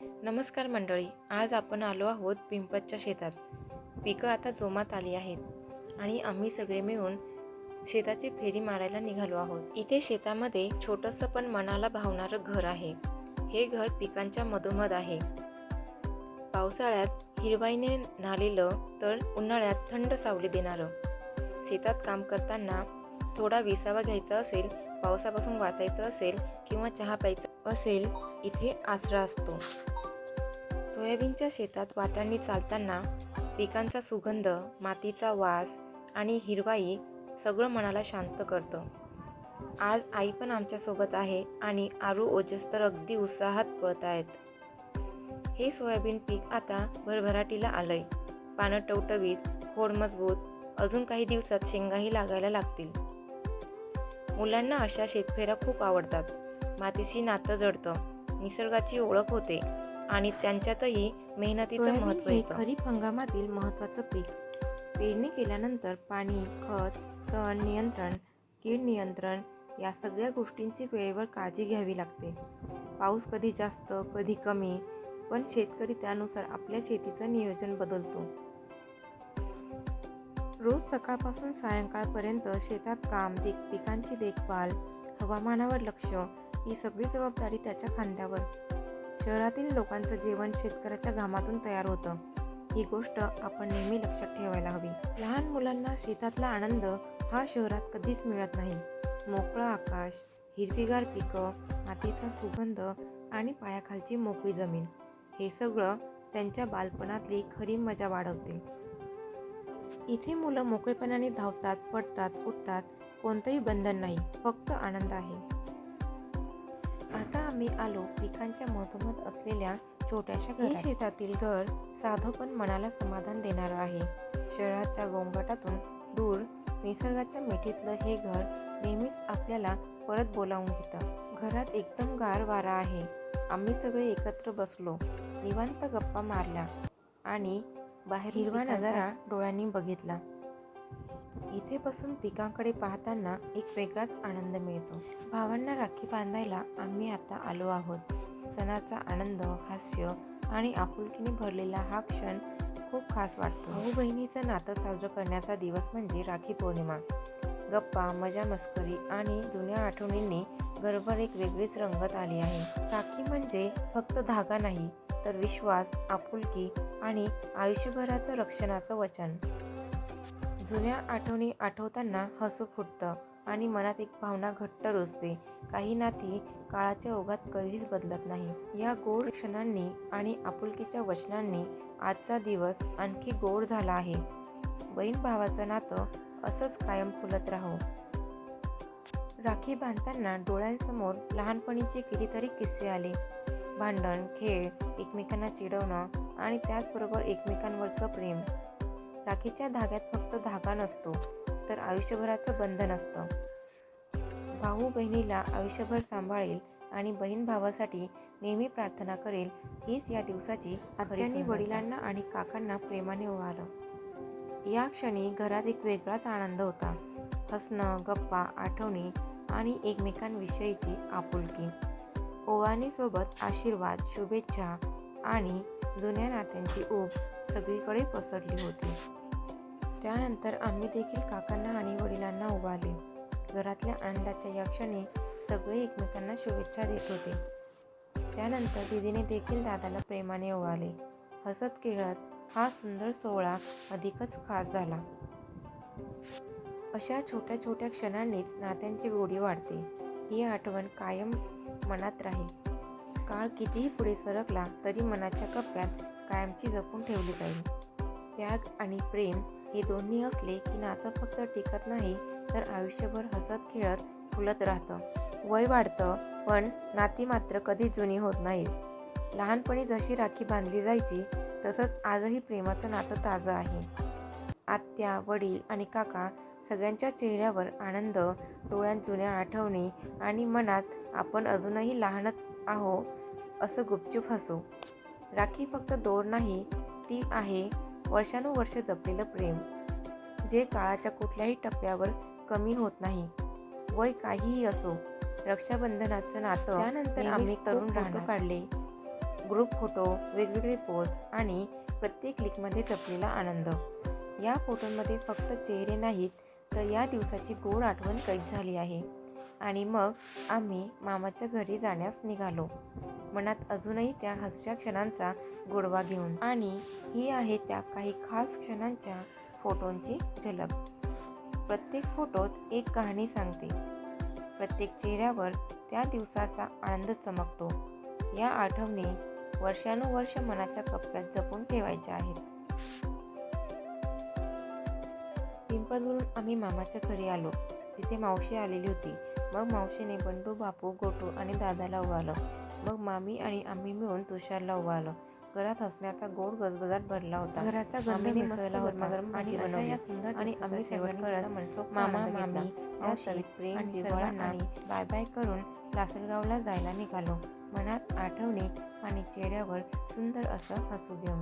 नमस्कार मंडळी आज आपण आलो आहोत पिंपळच्या शेतात. पिकं आता जोमात आली आहेत आणि आम्ही सगळे मिळून शेताची फेरी मारायला निघालो आहोत. इथे शेतामध्ये छोटंसं पण मनाला भावणारं घर आहे. हे घर पिकांच्या मधोमध आहे. पावसाळ्यात हिरवाईने न्हालेलं तर उन्हाळ्यात थंड सावली देणारं. शेतात काम करताना थोडा विसावा घ्यायचा असेल पावसापासून वाचायचं असेल किंवा चहा प्यायचा असेल इथे आसरा असतो. सोयाबीनच्या शेतात वाटांनी चालताना पिकांचा सुगंध मातीचा वास आणि हिरवाई सगळं मनाला शांत करतं. आज आई पण आमच्यासोबत आहे आणि आरू ओजस तर अगदी उत्साहात पळत आहेत. हे सोयाबीन पीक आता भरभराटीला आलंय. पानं टवटवीत खोड मजबूत अजून काही दिवसात शेंगाही लागायला लागतील. मुलांना अशा शेतफेऱ्या खूप आवडतात. मातीशी नातं जडतं. निसर्गाची ओळख होते आणि त्यांच्यातही मेहनतीचं महत्त्व येतं. खरीप हंगामातील महत्त्वाचं पीक. पेरणी केल्यानंतर पाणी खत तण नियंत्रण कीड नियंत्रण या सगळ्या गोष्टींची वेळेवर काळजी घ्यावी लागते. पाऊस कधी जास्त कधी कमी पण शेतकरी त्यानुसार आपल्या शेतीचं नियोजन बदलतो. रोज सकाळपासून सायंकाळपर्यंत शेतात काम देख पिकांची देखभाल हवामानावर लक्ष ही सगळी जबाबदारी त्याच्या खांद्यावर. शहरातील लोकांचं जेवण शेतकऱ्याच्या घामातून तयार होतं. ही गोष्ट आपण नेहमी लक्षात ठेवायला हवी. लहान मुलांना शेतातला आनंद हा शहरात कधीच मिळत नाही. मोकळं आकाश हिरवीगार पिकं मातीचा सुगंध आणि पायाखालची मोकळी जमीन. हे सगळं त्यांच्या बालपणातली खरी मजा वाढवते. इथे मुलं मोकळेपणाने धावतात पडतात उठतात कोणतंही बंधन नाही फक्त आनंद आहे. आता आम्ही आलो पिकांच्या मधोमध असलेल्या छोट्याशा घरात. शेतातील घर साधं पण मनाला समाधान देणारं आहे. शहराच्या गोंगाटातून दूर निसर्गाच्या मिठीतलं हे घर नेहमीच आपल्याला परत बोलावून घेतं. घरात एकदम गार वारा आहे. आम्ही सगळे एकत्र बसलो. निवांत गप्पा मारल्या आणि बाहेर हिरवा नजारा डोळ्यांनी बघितला. इथे बसून पिकांकडे पाहताना एक वेगळाच आनंद मिळतो. भावांना राखी बांधायला आम्ही आता आलो आहोत. सणाचा आनंद हास्य आणि आपुलकीने भरलेला हा क्षण खूप खास वाटतो. भाऊ बहिणीचं नातं साजरं करण्याचा दिवस म्हणजे राखी पौर्णिमा. गप्पा मजा मस्करी आणि जुन्या आठवणींनी घरभर एक वेगळीच रंगत आली आहे. राखी म्हणजे फक्त धागा नाही तर विश्वास आपुलकी आणि आयुष्यभराचं रक्षणाचं वचन. जुन्या आठवणी आठवताना हसू फुटतं आणि मनात एक भावना घट्ट रुजते. काही नाती काळाच्या ओघात कधीच बदलत नाही. या गोड क्षणांनी आणि आपुलकीच्या वचनांनी आजचा दिवस आणखी गोड झाला आहे. बहीण भावाचं नातं असंच कायम फुलत राहो. राखी बांधताना डोळ्यांसमोर लहानपणीचे कितीतरी किस्से आले. भांडण खेळ एकमेकांना चिडवणं आणि त्याचबरोबर एकमेकांवरचं प्रेम. राखीच्या धाग्यात फक्त धागा नसतो तर आयुष्यभराचं बंधन असतं. भाऊ बहिणीला आयुष्यभर सांभाळेल आणि बहीण भावासाठी नेहमी प्रार्थना करेल हीच या दिवसाची आत्याने वडिलांना आणि काकांना प्रेमाने ओवाळलं. या क्षणी घरात एक वेगळाच आनंद होता. हसणं गप्पा आठवणी आणि एकमेकांविषयीची आपुलकी. ओवाळणीसोबत आशीर्वाद शुभेच्छा आणि जुन्या नात्यांची ऊब सगळीकडे पसरली होती. त्यानंतर आम्ही देखील काकांना आणि वडिलांना उभारले. घरातल्या आनंदाच्या या क्षणी सगळे एकमेकांना शुभेच्छा देत होते. त्यानंतर दिदीने देखील दादाला प्रेमाने ओवाले हसत खेळत हा सुंदर सोहळा अधिकच खास झाला. अशा छोट्या छोट्या क्षणांनीच नात्यांची गोडी वाढते. ही आठवण कायम मनात राहील. काळ कितीही पुढे सरकला तरी मनाच्या कप्प्यात कायमची जपून ठेवली जाईल. त्याग आणि प्रेम हे दोन्ही असले की नातं फक्त टिकत नाही तर आयुष्यभर हसत खेळत फुलत राहतं. वय वाढतं पण नाती मात्र कधी जुनी होत नाहीत. लहानपणी जशी राखी बांधली जायची तसंच आजही प्रेमाचं नातं ताजं आहे. आत्या वडील आणि काका सगळ्यांच्या चेहऱ्यावर आनंद डोळ्यात जुन्या आठवणी आणि मनात आपण अजूनही लहानच आहो असं गुपचूप हसू. राखी फक्त दोर नाही ती आहे वर्षानुवर्ष जपलेलं प्रेम जे काळाच्या कुठल्याही टप्प्यावर कमी होत नाही. वय काहीही असो रक्षाबंधनाचं नातं त्यानंतर आम्ही तरुण राहणं काढले. ग्रुप फोटो वेगवेगळे पोज आणि प्रत्येक क्लिकमध्ये जपलेला आनंद. या फोटोंमध्ये फक्त चेहरे नाहीत तर या दिवसाची गोड आठवण कैद झाली आहे. आणि मग आम्ही मामाच्या घरी जाण्यास निघालो. मनात अजूनही त्या हसऱ्या क्षणांचा गोडवा घेऊन. आणि ही आहे त्या काही खास क्षणांच्या फोटोंची झलक. प्रत्येक फोटोत एक कहाणी सांगते. प्रत्येक चेहऱ्यावर त्या दिवसाचा आनंद चमकतो. या आठवणी वर्षानुवर्ष मनाच्या कप्प्यात जपून ठेवायच्या आहेत. पिंपळवरून आम्ही मामाच्या घरी आलो. तिथे मावशी आलेली होती. मग मावशीने बंडू बापू गोटू आणि दादाला उभारलं मग मामी आणि आम्ही मिळून तुषारला उभारलं. घरात हसण्याचा गोड गजबजाट भरला होता. घराचा गंध मिसळला होता. आणि अशा. या सुंदर आणि आम्ही सर्वांनी करत मनसोक्त मामा मामी त्यात प्रेम आणि जिव्हाळा आणि बाय बाय करून लासलगावला जायला निघालो. मनात आठवणी आणि चेहऱ्यावर सुंदर असं हसू घेऊन